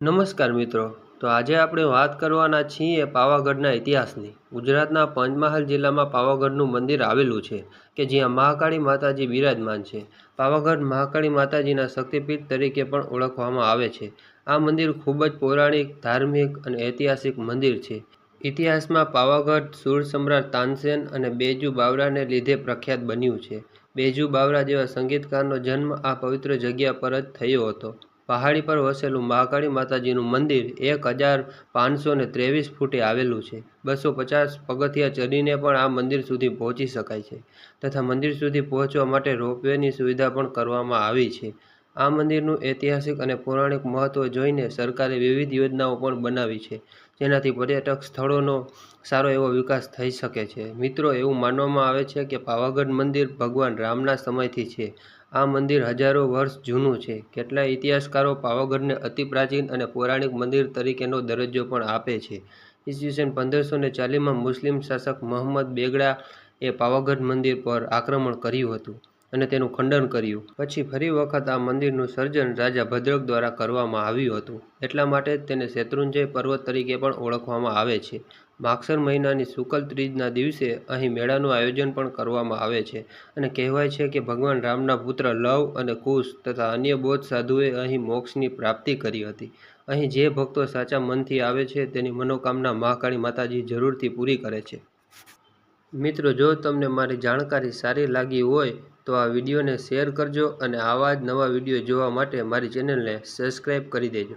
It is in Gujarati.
નમસ્કાર મિત્રો. તો આજે આપણે વાત કરવાના છીએ પાવાગઢના ઇતિહાસની. ગુજરાતના પંચમહાલ જિલ્લામાં પાવાગઢનું મંદિર આવેલું છે કે જ્યાં મહાકાળી માતાજી બિરાજમાન છે. પાવાગઢ મહાકાળી માતાજીના શક્તિપીઠ તરીકે પણ ઓળખવામાં આવે છે. આ મંદિર ખૂબ જ પૌરાણિક, ધાર્મિક અને ઐતિહાસિક મંદિર છે. ઇતિહાસમાં પાવાગઢ સુર સમ્રાટ તાનસેન અને બેજુ બાવરાને લીધે પ્રખ્યાત બન્યું છે. બેજુ બાવરા જેવા સંગીતકારનો જન્મ આ પવિત્ર જગ્યા પર જ થયો હતો. પહાડી પર વસેલું મહાકાળી માતાજીનું મંદિર એક હજાર પાંચસો ને ત્રેવીસ ફૂટે આવેલું છે. બસો પચાસ પગથિયા ચડીને પણ આ મંદિર સુધી પહોંચી શકાય છે તથા મંદિર સુધી પહોંચવા માટે રોપવેની સુવિધા પણ કરવામાં આવી છે. આ મંદિરનું ઐતિહાસિક અને પૌરાણિક મહત્ત્વ જોઈને સરકારે વિવિધ યોજનાઓ પણ બનાવી છે, જેનાથી પર્યટક સ્થળોનો સારો એવો વિકાસ થઈ શકે છે. મિત્રો, એવું માનવામાં આવે છે કે પાવાગઢ મંદિર ભગવાન રામના સમયથી છે. આ મંદિર હજારો વર્ષ જૂનું છે. કેટલાય ઇતિહાસકારો પાવાગઢને અતિ પ્રાચીન અને પૌરાણિક મંદિર તરીકેનો દરજ્જો પણ આપે છે. ઈસવીસન પંદરસો ને ચાલીસમાં મુસ્લિમ શાસક મોહમ્મદ બેગડા એ પાવાગઢ મંદિર પર આક્રમણ કર્યું હતું. અને તેનું ખંડન કર્યું. પછી ફરી વખત આ મંદિરનું સર્જન રાજા ભદ્રક દ્વારા કરવામાં આવ્યું હતું. એટલા માટે તેને શેત્રુંજય પર્વત તરીકે પણ ઓળખવામાં આવે છે. માગસર મહિનાની શુકલ ત્રીજના દિવસે અહીં મેળાનું આયોજન પણ કરવામાં આવે છે અને કહેવાય છે કે ભગવાન રામના પુત્ર લવ અને કુશ તથા અન્ય બૌદ્ધ સાધુએ અહીં મોક્ષની પ્રાપ્તિ કરી હતી. અહીં જે ભક્તો સાચા મનથી આવે છે તેની મનોકામના મહાકાળી માતાજી જરૂરથી પૂરી કરે છે. મિત્રો, જો તમને મારી જાણકારી સારી લાગી હોય તો આ વિડીયોને શેર કરજો અને આવા જ નવા વીડિયો જોવા માટે મારી ચેનલને સબસ્ક્રાઈબ કરી દેજો.